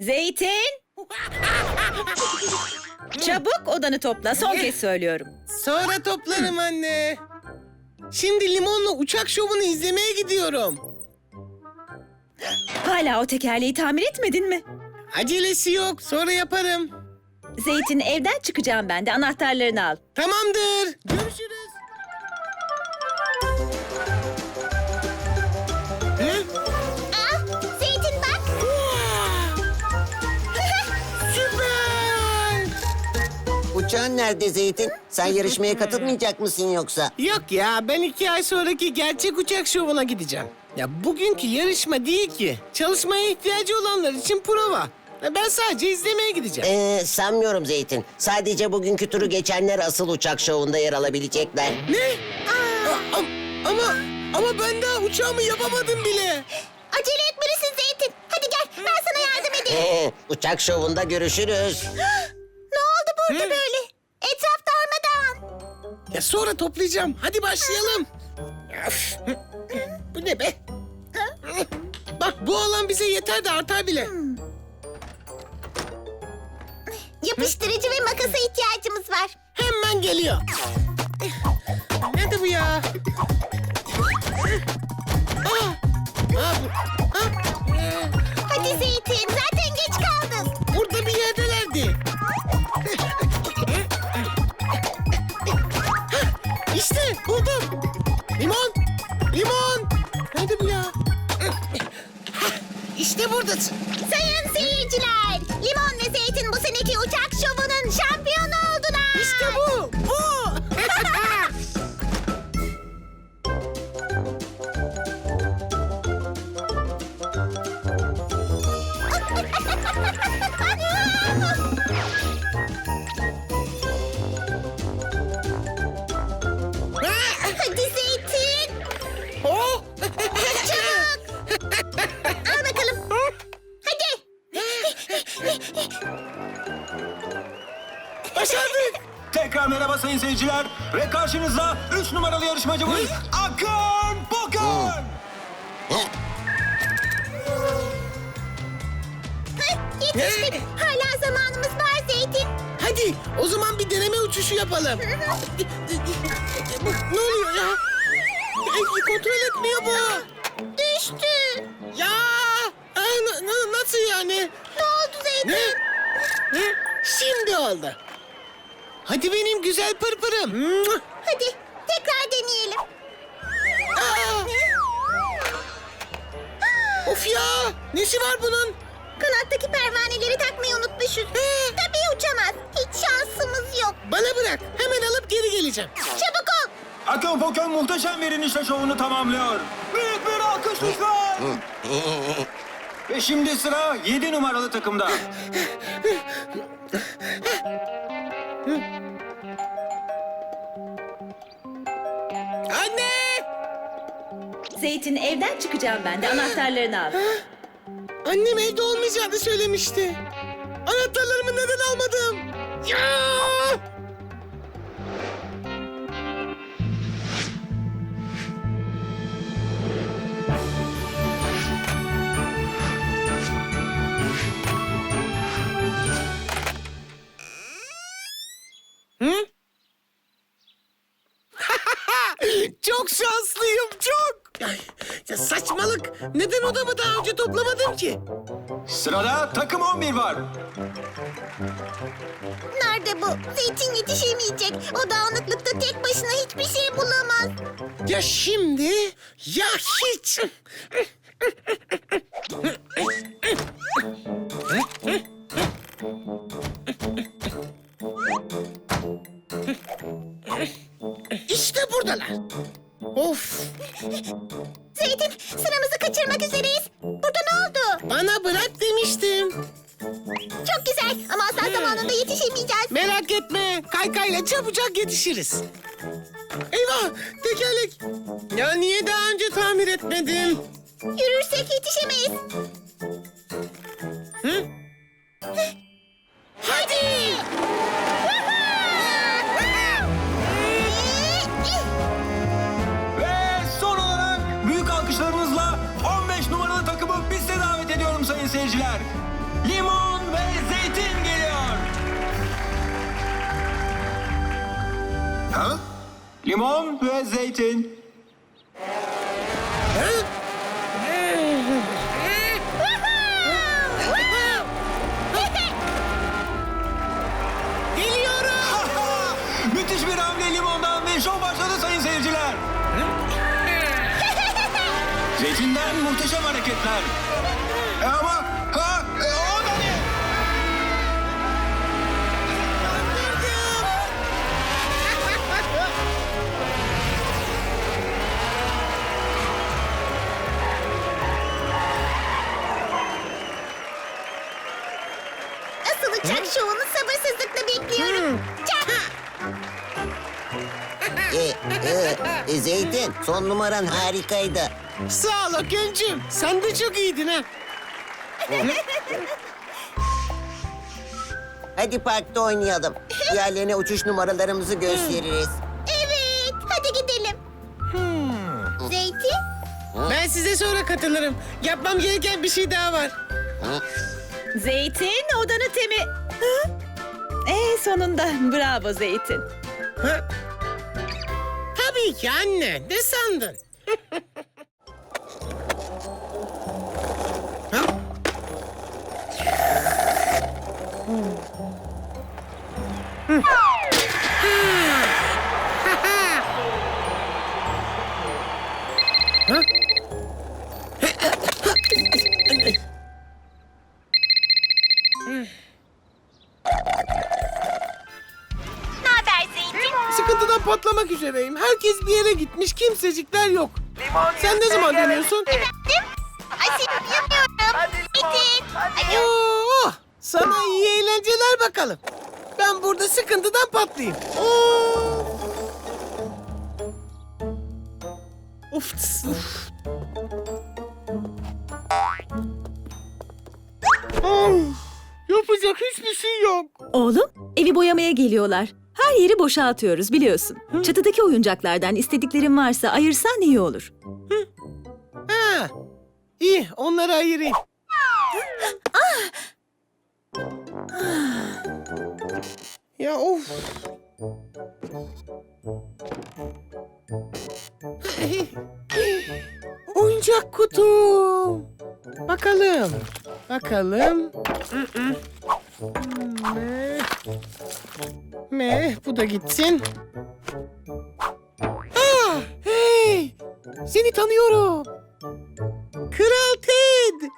Zeytin! Çabuk odanı topla. Son kez söylüyorum. Sonra toplarım anne. Şimdi limonla uçak şovunu izlemeye gidiyorum. Hala o tekerleği tamir etmedin mi? Acelesi yok. Sonra yaparım. Zeytin evden çıkacağım ben de anahtarlarını al. Tamamdır. Görüşürüz. Uçağın nerede Zeytin? Sen yarışmaya katılmayacak mısın yoksa? Yok ya ben iki ay sonraki gerçek uçak şovuna gideceğim. Ya bugünkü yarışma değil ki. Çalışmaya ihtiyacı olanlar için prova. Ben sadece izlemeye gideceğim. Ee, sanmıyorum Zeytin. Sadece bugünkü turu geçenler asıl uçak şovunda yer alabilecekler. Ne? A- am- ama ama ben daha uçağımı yapamadım bile. Acele etmelisin Zeytin. Hadi gel ben sana yardım edeyim. Ee, uçak şovunda görüşürüz. ne oldu burada böyle? Ya sonra toplayacağım. Hadi başlayalım. Öf. Bu ne be? Bak bu alan bize yeter de artar bile. Yapıştırıcı ve makasa ihtiyacımız var. Hemen geliyor. Nerede bu ya? Aa! Aa, bu- aa, ee, Hadi Zeytin zaten geç kaldın. Merhaba sayın seyirciler. Ve karşınızda 3 numaralı yarışmacımız Akın Bokan. Yetiştik. Hala zamanımız var Zeytin. Hadi o zaman bir deneme uçuşu yapalım. Ne oluyor ya? Kontrol etmiyor bu. Düştü. Ya Aa, na- na- nasıl yani? Ne oldu Zeytin? Ne? Ne? Şimdi oldu. Hadi benim güzel pırpırım. Hadi tekrar deneyelim. Aa! Of ya! Nesi var bunun? Kanattaki pervaneleri takmayı unutmuşuz. Tabii uçamaz. Hiç şansımız yok. Bana bırak. Hemen alıp geri geleceğim. Çabuk ol. Akın Bokan muhteşem bir inişle şovunu tamamlıyor. Büyük bir alkış lütfen. Ve şimdi sıra 7 numaralı takımda. Zeytin evden çıkacağım ben de anahtarlarını al. Annem evde olmayacağını söylemişti. Anahtarlarımı neden almadım? Ya! Odamı daha önce toplamadım ki? Sırada takım 11 var. Nerede bu? Zeytin yetişemeyecek. O dağınıklıkta tek başına hiçbir şey bulamaz. Ya şimdi ya hiç. İşte buradalar. Of, Zeytin sıramızı kaçırmak üzereyiz. Burada ne oldu? bana bırak demiştim. Çok güzel ama asla zamanında yetişemeyeceğiz. Merak etme, kaykayla çabucak yetişiriz. Eyvah, tekerlek. Ya niye daha önce tamir etmedin? Yürürsek yetişemeyiz. Seyirciler. Limon ve zeytin geliyor. Ha? Limon ve zeytin. Geliyorum. Müthiş bir hamle limondan ve şov başladı sayın seyirciler. Zeytinden muhteşem hareketler. E ama E, Zeytin son numaran harikaydı. Sağ ol Akıncığım. Sen de çok iyiydin ha. Hadi parkta oynayalım. Diğerlerine uçuş numaralarımızı gösteririz. Evet, hadi gidelim. Zeytin? Ben size sonra katılırım. Yapmam gereken bir şey daha var. Zeytin odanı temi... Hı? Ee, sonunda bravo Zeytin. Ha? Tabii ki anne. Ne sandın? Sen ne zaman dönüyorsun? Efendim? Ay seni duyamıyorum. Alo. Oo, sana iyi eğlenceler bakalım. Ben burada sıkıntıdan patlayayım. Oo. Uf, tıs, uf. Of, yapacak hiçbir şey yok. Oğlum, evi boyamaya geliyorlar. Her yeri boşaltıyoruz biliyorsun. Çatıdaki oyuncaklardan istediklerin varsa ayırsan iyi olur. Ha, iyi onları ayırayım. Ya of. Oyuncak kutum. Bakalım. Bakalım. Mm-mm. Me. Me. Bu da gitsin. Ah, hey. Seni tanıyorum. Kral Ted.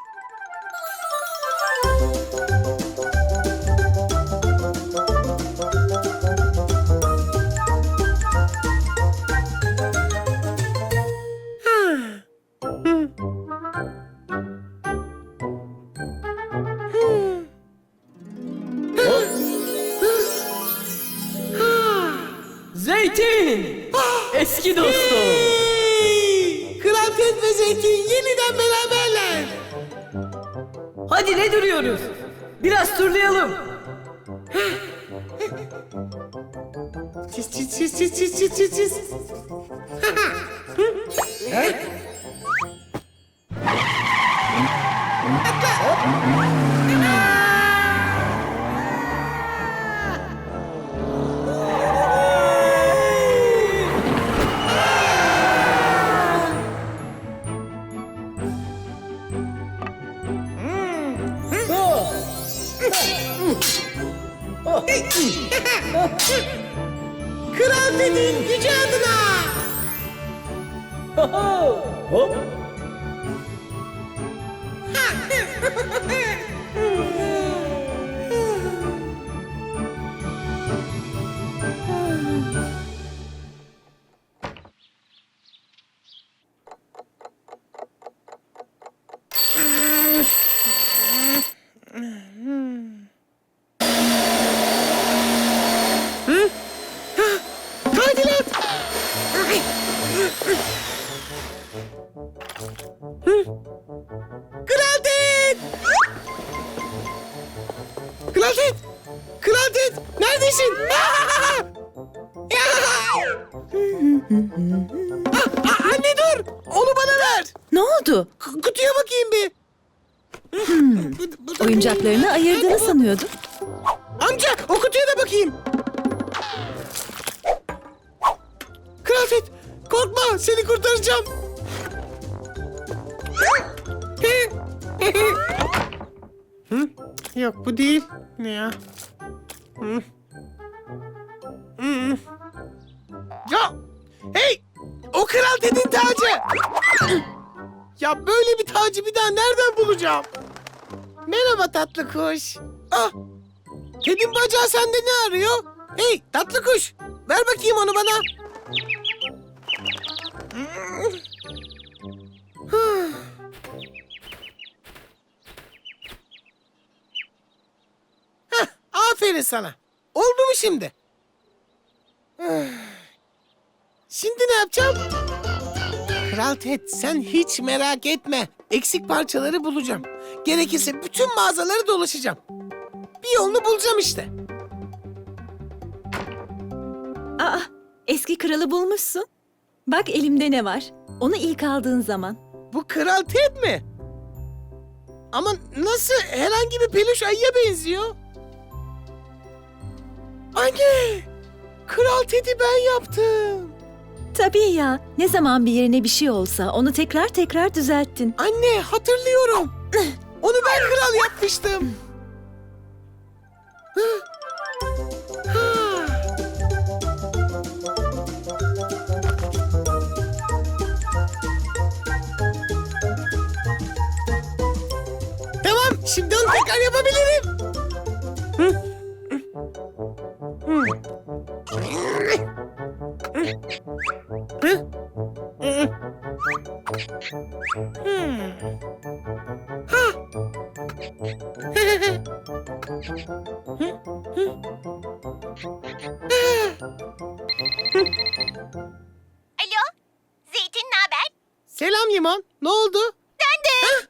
Eski dostum. Hey! Kral Ted ve Zeytin yeniden beraberler. Hadi ne duruyoruz? Biraz turlayalım. Çiz çiz çiz çiz çiz çiz çiz çiz. Kral Ted'in gücü adına. Hop. Ah, Anne dur. Onu bana ver. Ne oldu? K- kutuya bakayım bir. Bu- bu da Oyuncaklarını ayırdığını sanıyordum. Amca o kutuya da bakayım. Kralfet korkma seni kurtaracağım. Hı? Yok bu değil. Ne ya? Hı? Hı. Ya hey o kral dedin tacı. ya böyle bir tacı bir daha nereden bulacağım? Merhaba tatlı kuş. Ah Kedin bacağı sende ne arıyor? Hey tatlı kuş. Ver bakayım onu bana. Heh, aferin sana. Oldu mu şimdi? Şimdi ne yapacağım? Kral Ted sen hiç merak etme. Eksik parçaları bulacağım. Gerekirse bütün mağazaları dolaşacağım. Bir yolunu bulacağım işte. Aa, eski kralı bulmuşsun. Bak elimde ne var. Onu ilk aldığın zaman. Bu Kral Ted mi? Ama nasıl herhangi bir peluş ayıya benziyor? Anne! Kral Ted'i ben yaptım. Tabii ya. Ne zaman bir yerine bir şey olsa onu tekrar tekrar düzelttin. Anne hatırlıyorum. Onu ben kral yapmıştım. Hmm. Alo? Zeytin ne haber? Selam Limon. Ne oldu? Döndüm.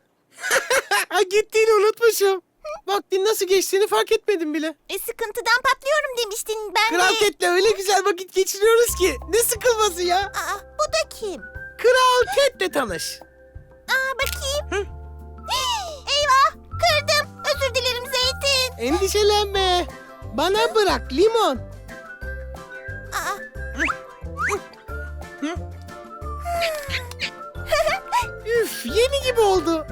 gittiğini unutmuşum. Vaktin nasıl geçtiğini fark etmedim bile. E, sıkıntıdan patlıyorum demiştin ben Kral de. Ted'le öyle güzel vakit geçiriyoruz ki. Ne sıkılması ya. Aa, bu da kim? Kral Ted'le tanış. Aa, bakayım. Eyvah kırdım. Özür dilerim Zeytin. Endişelenme. Bana bırak Limon. Aa. Üf yeni gibi oldu.